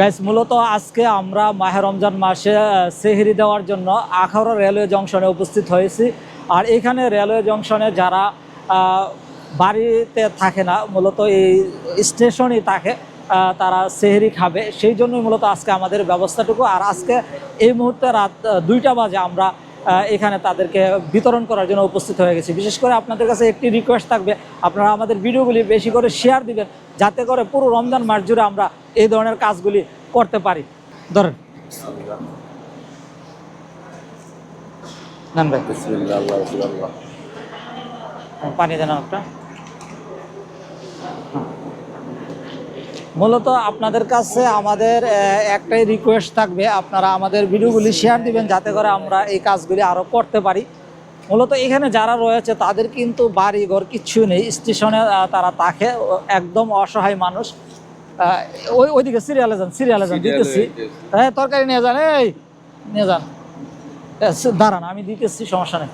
Guys মূলত আজকে আমরা মাহে রমজান মাসে সেহেরি দেওয়ার জন্য আখাউড়া রেলওয়ে জংশনে উপস্থিত হয়েছি। আর এখানে রেলওয়ে জংশনে যারা বাড়িতে থাকে না, মূলত এই স্টেশনই থাকে তারা সেহরি খাবে। সেই জন্যই মূলত আজকে আমাদের ব্যবস্থাটুকু। আর আজকে এই মুহূর্তে রাত দুইটা বাজে আমরা এখানে তাদেরকে বিতরণ করার জন্য উপস্থিত হয়ে গেছি। বিশেষ করে আপনাদের কাছে একটি রিকোয়েস্ট থাকবে আপনারা আমাদের ভিডিওগুলি বেশি করে শেয়ার দিবেন যাতে করে পুরো রমজান মাস জুড়ে আমরা এই ধরনের কাজগুলি করতে পারি। ধরেন। পানি দেন একটা মূলত আপনাদের কাছে আমাদের একটাই রিকোয়েস্ট থাকবে আপনারা আমাদের ভিডিওগুলি শেয়ার দিবেন যাতে করে আমরা এই কাজগুলি আরও করতে পারি। মূলত এখানে যারা রয়েছে তাদের কিন্তু বাড়ি ঘর কিচ্ছু নেই স্টেশনে তারা থাকে ও একদম অসহায় মানুষ। ওই ওইদিকে সিরিয়ালে যান সিরিয়ালে যান দিতেছি। হ্যাঁ তরকারি নিয়ে যান এই নিয়ে যান। দাঁড়ান আমি দিতেছি সমস্যা নেই।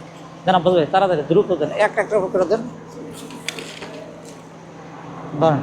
আব্বাস ভাই তাড়াতাড়ি দ্রুত দেন এক একটা করে দেন। দাঁড়ান।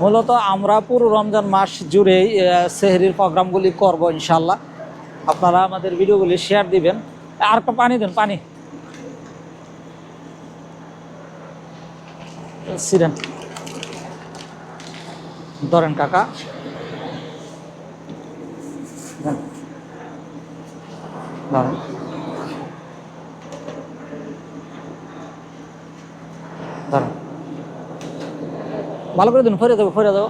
মূলত আমরা পুরো রমজান মাস জুড়েই সেহরির প্রোগ্রামগুলি করব ইনশাল্লাহ আপনারা আমাদের ভিডিওগুলি শেয়ার দিবেন। আর পানি দেন, পানি। সিরেন ধরেন কাকা। ধরেন। ভালো করে দিন ফিরে দেবো ফিরে দেবো।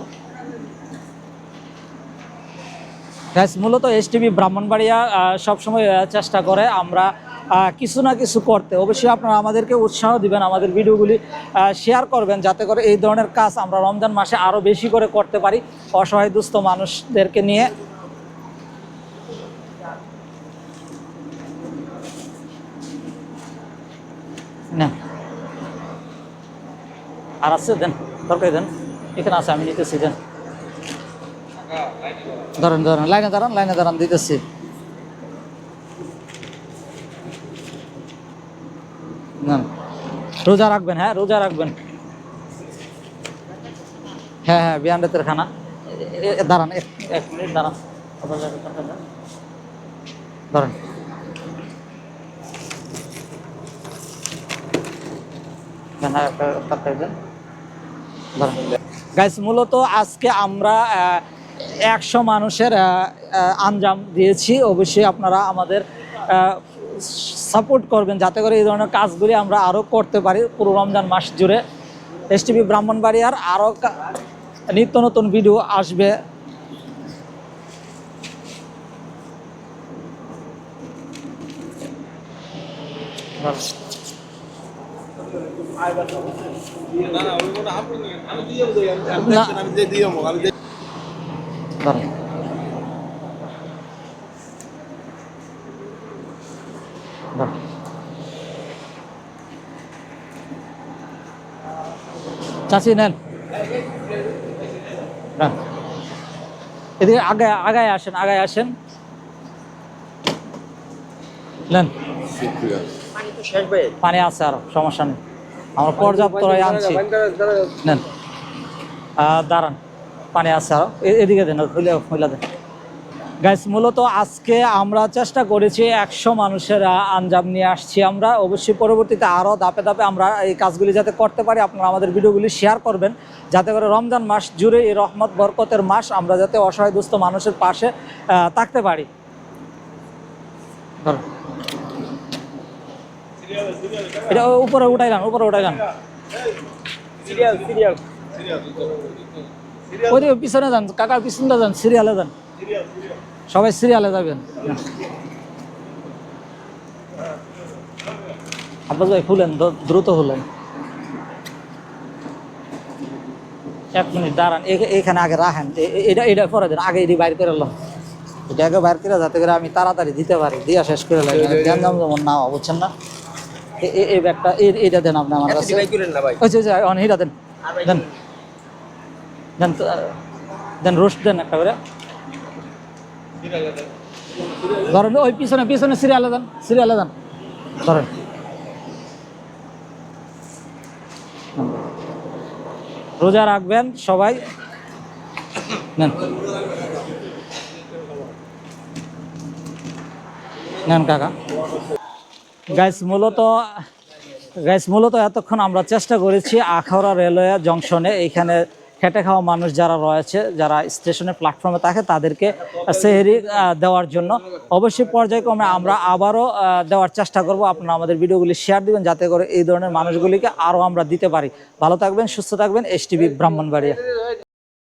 গ্যাস মূলত এস টিভি ব্রাহ্মণবাড়িয়া সবসময় চেষ্টা করে আমরা কিছু না কিছু করতে। অবশ্যই আপনারা আমাদেরকে উৎসাহ দিবেন, আমাদের ভিডিওগুলি শেয়ার করবেন, যাতে করে এই ধরনের কাজ আমরা রমজান মাসে আরও বেশি করে করতে পারি অসহায় দুস্থ মানুষদেরকে নিয়ে। না। আর আছে, দেন, তরকারি দেন। এখানে আছে, আমি নিতেছি, দেন। ধরেন ধরেন, লাইনে দাঁড়ান লাইনে দাঁড়ান, দিতেছি। না রোজা রাখবেন হ্যাঁ রোজা রাখবেন। হ্যাঁ হ্যাঁ বিয়ান রাতের খানা দাঁড়ান, এক মিনিট, দাঁড়ান। ধরেন। আর একটা দেন। গাইস মূলত আজকে আমরা একশো মানুষের আঞ্জাম দিয়েছি। অবশ্যই আপনারা আমাদের সাপোর্ট করবেন যাতে করে এই ধরনের কাজগুলি আমরা আরও করতে পারি পুরো রমজান মাস জুড়ে। এস টিভি ব্রাহ্মণবাড়িয়ার আরও নিত্য নতুন ভিডিও আসবে। না। নেন নেন। এদিকে আগে আগায় আসেন আগায় আসেন নেন পানি আছে আর সমস্যা নেই আমরা পর্যাপ্ত আনছি। নেন। দাঁড়ান পানি আছে আরও। এদিকে দেন দেন। গাইস মূলত আজকে আমরা চেষ্টা করেছি একশো মানুষের আঞ্জাম নিয়ে আসছি আমরা। অবশ্যই পরবর্তীতে আরও ধাপে ধাপে আমরা এই কাজগুলি যাতে করতে পারি আপনারা আমাদের ভিডিওগুলি শেয়ার করবেন। যাতে করে রমজান মাস জুড়ে এই রহমত বরকতের মাস আমরা যাতে অসহায় দুস্থ মানুষের পাশে আহ, থাকতে পারি। এটা উপরে উঠাইলাম উপরে উঠাইলাম ওইদিকে পিছনে যান কাকার পিছনে যান সিরিয়ালে যান। সবাই সিরিয়ালে যাবেন। আব্বাস ভাই খুলেন দ্রুত খুলেন এক মিনিট দাঁড়ান এখানে আগে রাখেন। এটা এটা পরে দেন আগে এটি বাইর করে এলাম এটা আগে বাইর করে যাতে করে আমি তাড়াতাড়ি দিতে পারি দিয়া শেষ করে লাগে গ্যাঞ্জাম যেমন না বুঝছেন না? এই ব্যাগটা এইটা দেন আপনি আমার কাছে। অন এইটা দেন। দেন। দেন দেন রোস্ট দেন একটা করে। ধরেন ওই পিছনে পিছনে সিরিয়ালে দেন সিরিয়ালে দেন। ধরেন। রোজা রাখবেন সবাই। নেন। নেন কাকা। গাইস মূলত গাইস মূলত এতক্ষণ আমরা চেষ্টা করেছি আখাউড়া রেলওয়ে জংশনে এইখানে খেটে খাওয়া মানুষ যারা রয়েছে, যারা স্টেশনের প্ল্যাটফর্মে থাকে, তাদেরকে সেহেরি দেওয়ার জন্য। অবশ্যই পর্যায়ক্রমে আমরা আবারও দেওয়ার চেষ্টা করব। আপনারা আমাদের ভিডিওগুলি শেয়ার দিবেন, যাতে করে এই ধরনের মানুষগুলিকে আরও আমরা দিতে পারি। ভালো থাকবেন, সুস্থ থাকবেন। S TV Brahmanbaria